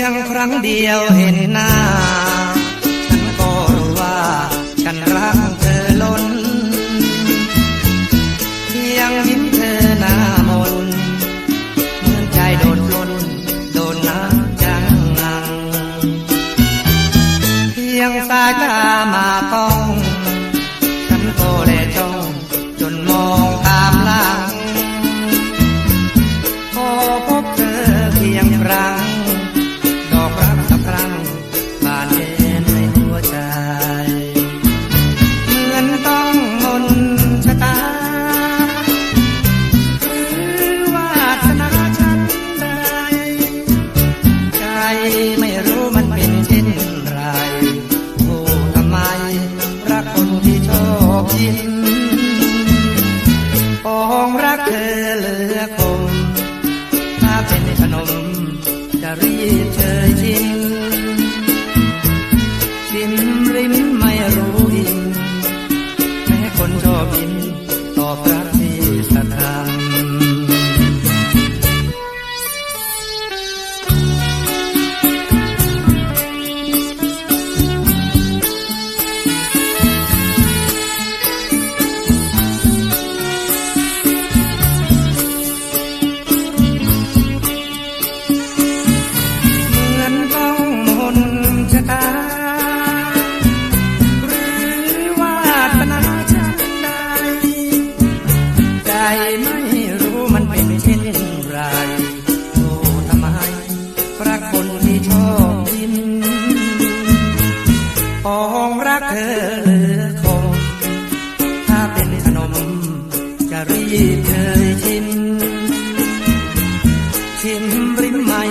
ียงครั้งเดียวเห็นหน้า ฉันก็รู้ว่า ฉันรักเธอล้นเพียงยิ้มเธอหน้ามนเหมือนใจโดนล้นโดนน้ำจังงัง เพียงสายตามาต้อง เป็นขนม จะรีบเชยชิมชิมริมไม่รู้อิ่มแม้คนชอบกิน ชอบกินปองรักเธอเหลือคง ถ้าเป็นขนมจะรีบเคยชิมชิมริมไม้